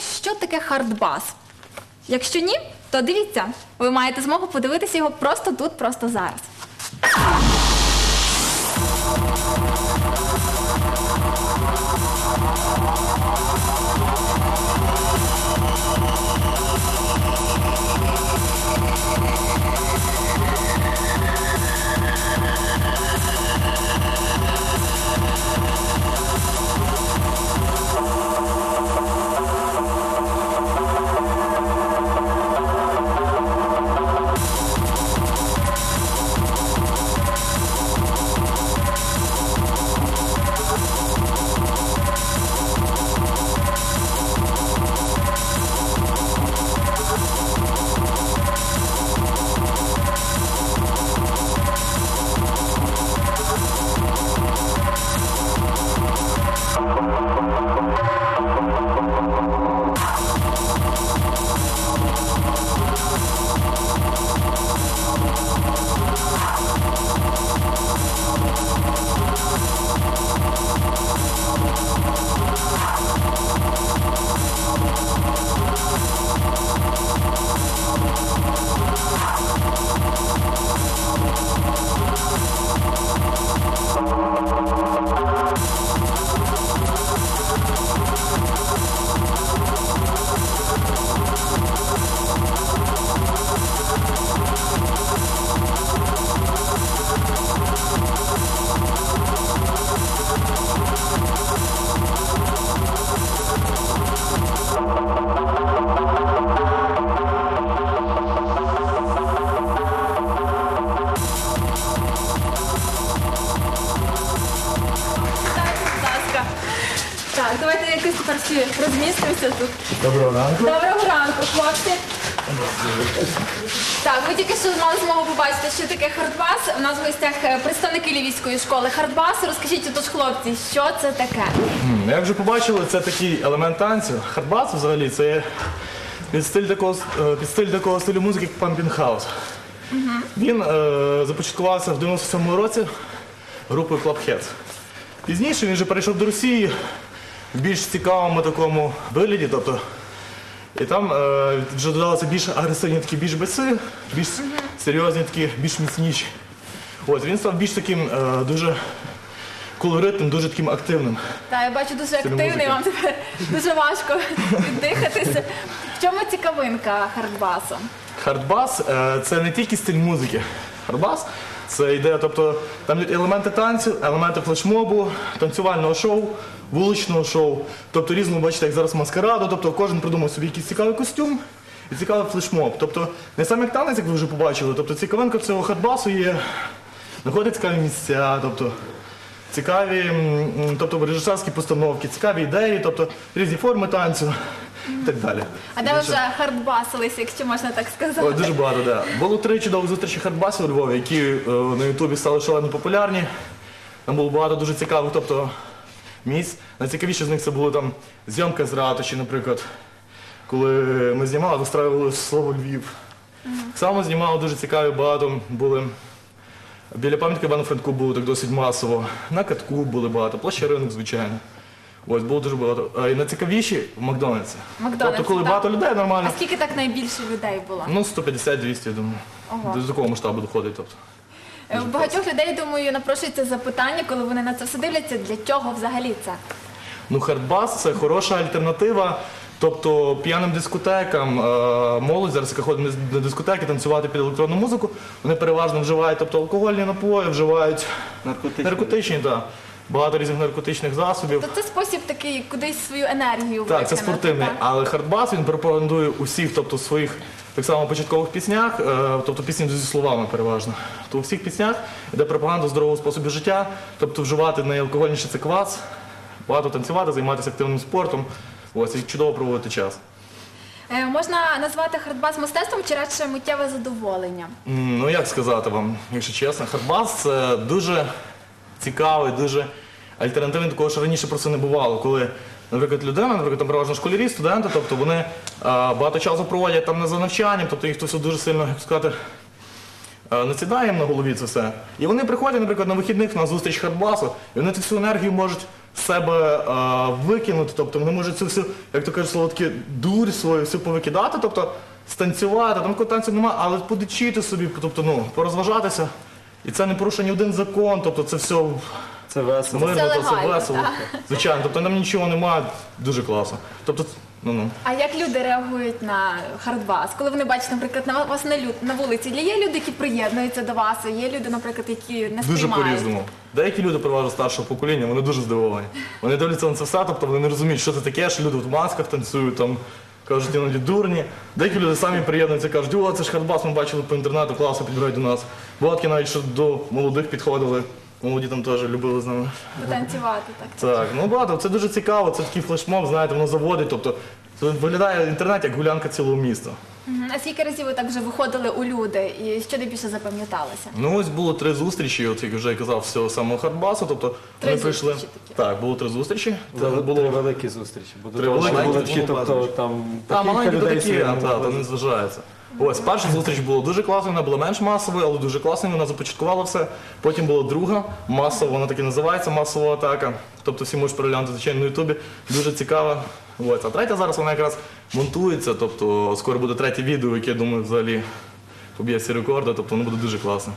що таке хардбас? Якщо ні, то дивіться, ви маєте змогу подивитися його просто тут, просто зараз. Якось тепер розмістимося тут. Доброго ранку. Доброго ранку, хлопці. Так, ви тільки що мали змогу побачити, що таке хардбас. У нас в гостях е, представники Львівської школи хардбасу. Розкажіть, отож, хлопці, що це таке? М, Як вже побачили, це такий елемент танцю. Хардбас взагалі це є під стиль такого, е, під стиль такого стилю музики, як House. Він е, започаткувався в 97-му році групою Clubheads. Пізніше він вже перейшов до Росії більш цікавому такому вигляді. Тобто, і там е, вже додалися більш агресивні такі більш баси, більш серйозні такі, більш міцніші. От, він став більш таким е, дуже колоритним, дуже таким активним. Так, я бачу дуже Стиль активний, музики. вам тепер дуже важко віддихатися. В чому цікавинка хардбасу? Хардбас е, це не тільки стиль музики. Хардбас це ідея, тобто там є елементи танцю, елементи флешмобу, танцювального шоу, вуличного шоу. Тобто різно, бачите, як зараз маскараду, тобто кожен придумав собі якийсь цікавий костюм і цікавий флешмоб. Тобто не саме як танець, як ви вже побачили, тобто цікавинка цього хардбасу є, знаходить цікаві місця, тобто цікаві, тобто режисерські постановки, цікаві ідеї, тобто різні форми танцю і так далі. А де ви вже хардбасилися, якщо можна так сказати? Ой, дуже багато, да. Було три чудові зустрічі хардбасу у Львові, які е, на Ютубі стали шалено популярні. Там було багато дуже цікавих, тобто місць. Найцікавіше з них це було там зйомка з ратуші, наприклад. Коли ми знімали, вистраювали слово Львів. Так само знімали дуже цікаві, багато були. Біля пам'ятки Івану Франку було так досить масово. На катку були багато, площа ринок, звичайно. Ось було дуже багато. А і найцікавіші в Макдональдсі. Макдональдс, Тобто, коли так. багато людей нормально. А скільки так найбільше людей було? Ну, 150-200, я думаю. Ого. До такого масштабу доходить. Тобто. Е, У багатьох людей, думаю, напрошується запитання, коли вони на це все дивляться, для чого взагалі це? Ну, хардбас це хороша альтернатива. Тобто п'яним дискотекам, е, молодь зараз, яка ходить на дискотеки, танцювати під електронну музику, вони переважно вживають тобто, алкогольні напої, вживають Наркотичні. наркотичні, так. Багато різних наркотичних засобів. То це спосіб такий кудись свою енергію Так, це викинути, спортивний, так? але хардбас він пропагандує усіх, тобто своїх так само початкових піснях, е, тобто пісні зі словами переважно. То у всіх піснях йде пропаганда здорового способу життя, тобто вживати найалкогольніше це квас, багато танцювати, займатися активним спортом. Ось і чудово проводити час. Е, Можна назвати хардбас мистецтвом чи радше миттєве задоволення? М, Ну як сказати вам, якщо чесно, хардбас це дуже цікавий, дуже альтернативний, такого що раніше просто не бувало. Коли, наприклад, людина, наприклад, там переважно школярі, студенти, тобто вони е, багато часу проводять там не за навчанням, тобто їх все дуже сильно, як сказати, е, насідає їм на голові це все. І вони приходять, наприклад, на вихідних на зустріч хардбасу, і вони цю всю енергію можуть з себе е, викинути, тобто вони можуть цю всю, як то кажуть, слово дурь свою всю повикидати, тобто станцювати, там танцю немає, але подичити собі, тобто ну, порозважатися. І це не порушує ні один закон, тобто це все Це весело. мирно, Це то все легально, весело. Звичайно, тобто там нічого немає, дуже класно. Тобто, ну ну. А як люди реагують на хардбас? Коли вони бачать, наприклад, на вас на, лю- на вулиці, є люди, які приєднуються до вас, а є люди, наприклад, які не Дуже сприймають? по-різному. Деякі люди переважно старшого покоління, вони дуже здивовані. Вони дивляться на це все, тобто вони не розуміють, що це таке, що люди в масках танцюють, там кажуть, іноді дурні. Деякі люди самі приєднуються, кажуть, о, це ж хардбас, ми бачили по інтернету, класи підбирають до нас. Батьки навіть що до молодих підходили, молоді там теж любили з нами. Танцювати, так. Так, ну багато, це дуже цікаво, це такий флешмоб, знаєте, воно заводить. Тобто це виглядає інтернет як гулянка цілого міста. Мгм. А скільки разів ви так вже виходили у люди і що найбільше запам'яталося? Ну ось було три зустрічі, от як вже я казав, з цього самого хардбасу. Тобто Три ми прийшли. зустрічі такі. Так, було три зустрічі. Це Три було великі зустрічі. Бо до Три того, великі були такі, тобто там Та кілька маленькі то людей такі, а, не та, не зважається. Ось перша зустріч була дуже класною, вона була менш масовою, але дуже класною, вона започаткувала все. Потім була друга масова, вона так і називається масова атака. Тобто всі можуть переглянути звичайно на Ютубі. Дуже цікава. Ось. А третя зараз вона якраз монтується, тобто скоро буде третє відео, яке я думаю взагалі поб'є всі рекорди, тобто воно буде дуже класно.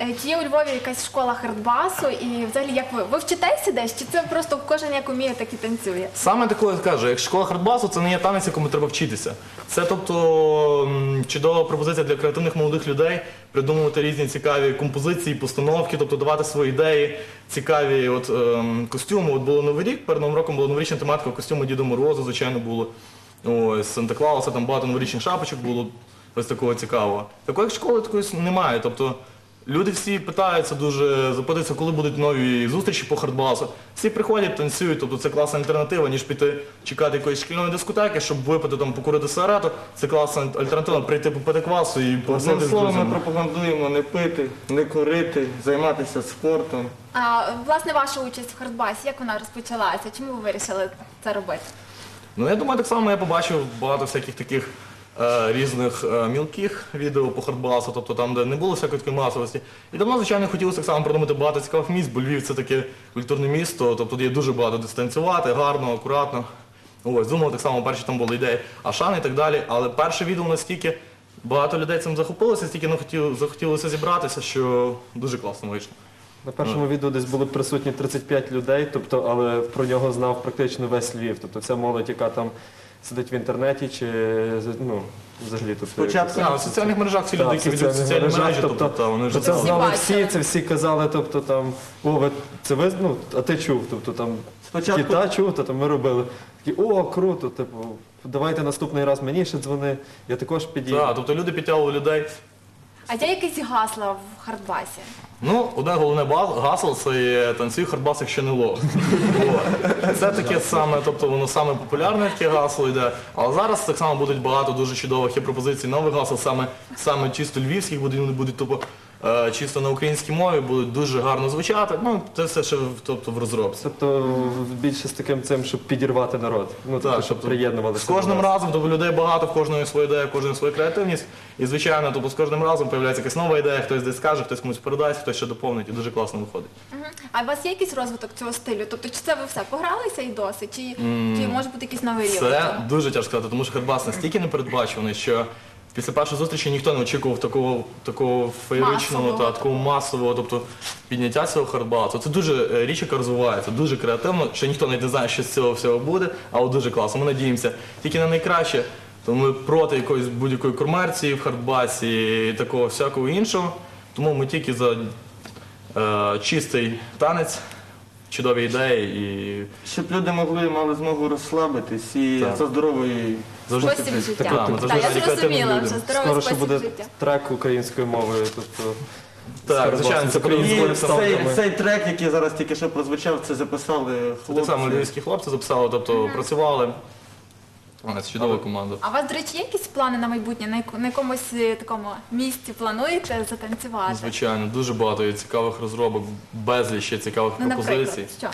Е, Чи є у Львові якась школа хардбасу? І взагалі як ви? Ви вчитеся десь? Чи це просто кожен як уміє, так і танцює? Саме такое кажу, як школа хардбасу, це не є танець, якому треба вчитися. Це тобто чудова пропозиція для креативних молодих людей придумувати різні цікаві композиції, постановки, тобто давати свої ідеї, цікаві от, ем, костюми. От було Новий рік, перед Новим роком була новорічна тематика костюму Діда Морозу, звичайно, було. Ось Санта Клауса, там багато новорічних шапочок було ось такого цікавого. Такої школи такої немає. Тобто Люди всі питаються дуже, запитуються, коли будуть нові зустрічі по хардбасу. Всі приходять, танцюють, тобто це класна альтернатива, ніж піти чекати якоїсь шкільної дискотеки, щоб випити там, покурити сигарету. Це класна альтернатива, прийти попити квасу і Одним посидіти з словом, ми пропагандуємо не пити, не курити, займатися спортом. А власне ваша участь в хардбасі, як вона розпочалася? Чому ви вирішили це робити? Ну я думаю, так само я побачив багато всяких таких різних е, мілких відео по хардбасу, тобто там, де не було всякої такої масовості. І давно, звичайно, хотілося так само придумати багато цікавих місць, бо Львів це таке культурне місто, тобто тут є дуже багато дистанціювати, гарно, акуратно. Ось, думав, так само перші там були ідеї Ашан і так далі. Але перше відео настільки багато людей цим захопилося, стільки хотів, захотілося зібратися, що дуже класно вийшло. На першому відео десь були присутні 35 людей, тобто, але про нього знав практично весь Львів. Тобто це молодь, яка там сидить в інтернеті чи ну, взагалі тут. Спочатку А, в соціальних мережах всі люди, які ведуть соціальні мережі, тобто, тобто, та, вони вже Це Всі знали всі, це всі казали, тобто там, о, ви, це ви, ну, а ти чув, тобто там Спочатку- кіта чув, то там ми робили. Такі, о, круто, типу, давайте наступний раз мені ще дзвони, я також підійду. Так, тобто люди підтягували людей. А є якісь гасла в хардбасі? Ну, одне головне гасло це є танцюй хардбас, якщо не лох. Це таке саме, тобто воно саме популярне таке гасло йде. Але зараз так само будуть багато дуже чудових пропозицій нових гасел, саме, чисто львівських, будуть, вони будуть тобто, е, чисто на українській мові, будуть дуже гарно звучати. Ну, це все ще в- тобто, в розробці. Тобто більше з таким цим, щоб підірвати народ. Ну, тобто, щоб тобто приєднувалися. З кожним до нас. разом, тобто людей багато, в кожної своя ідея, в кожної своя креативність. І звичайно, тобто з кожним разом з'являється якась нова ідея, хтось десь скаже, хтось комусь передасть, хтось ще доповнить, і дуже класно виходить. Мгм. А у вас є якийсь розвиток цього стилю? Тобто, чи це ви все погралися і досить? Чи, чи може бути якийсь новий рівень? Це дуже тяжко сказати, тому що хардбас настільки непередбачуваний, що після першої зустрічі ніхто не очікував такого, такого феєричного та такого масового, тобто підняття цього хардбасу. Це дуже е, річ, яка розвивається, дуже креативно, що ніхто навіть не знає, що з цього всього буде, але дуже класно. Ми надіємося тільки на найкраще. Тому ми проти якоїсь будь-якої комерції в хардбасі і такого всякого іншого. Тому ми тільки за е, чистий танець, чудові ідеї і Щоб люди могли мали змогу розслабитись і Так. це здоровий завжди Спосіб життя. Так, ми Так, завжди я зрозуміла людям. вже здоровий Скоро ще спосіб буде життя. трек українською мовою. Тобто, Так, звичайно, це І українською І цей, цей трек, який зараз тільки що прозвучав, це записали Це так само хлопці. львівські хлопці записали, тобто працювали. Це чудова команда. А у вас, до речі, є якісь плани на майбутнє? На, яку- на якомусь е, такому місці плануєте затанцювати? Звичайно, дуже багато є цікавих розробок, безліч ще цікавих Ну, наприклад, пропозицій. що?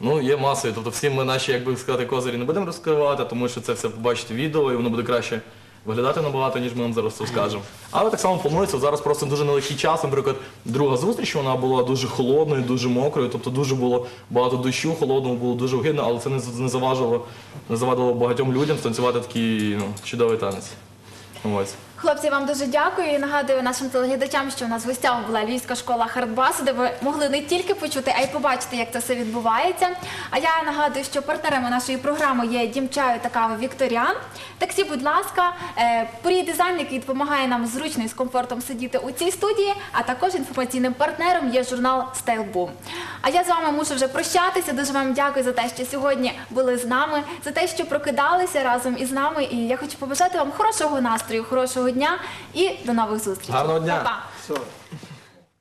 Ну, є масові. Тобто всі ми наші, як би сказати, козирі не будемо розкривати, тому що це все побачите відео і воно буде краще виглядати набагато, ніж ми вам зараз це скажемо. Але так само планується зараз просто дуже нелегкий час. Наприклад, друга зустріч вона була дуже холодною, дуже мокрою, тобто дуже було багато дощу, холодному було дуже огидно, але це не, заважило, не завадило багатьом людям станцювати такий ну, чудовий танець. Ось. Хлопці, вам дуже дякую і нагадую нашим телеглядачам, що у нас в гостях була Львівська школа хардбасу, де ви могли не тільки почути, а й побачити, як це все відбувається. А я нагадую, що партнерами нашої програми є дім чаю та кави Вікторіан. Таксі, будь ласка, е, порій дизайн, який допомагає нам зручно і з комфортом сидіти у цій студії, а також інформаційним партнером є журнал Style А я з вами мушу вже прощатися. Дуже вам дякую за те, що сьогодні були з нами, за те, що прокидалися разом із нами. І я хочу побажати вам хорошого настрою, хорошого дня і до нових зустрічей. Гарного дня! Па-па! Все.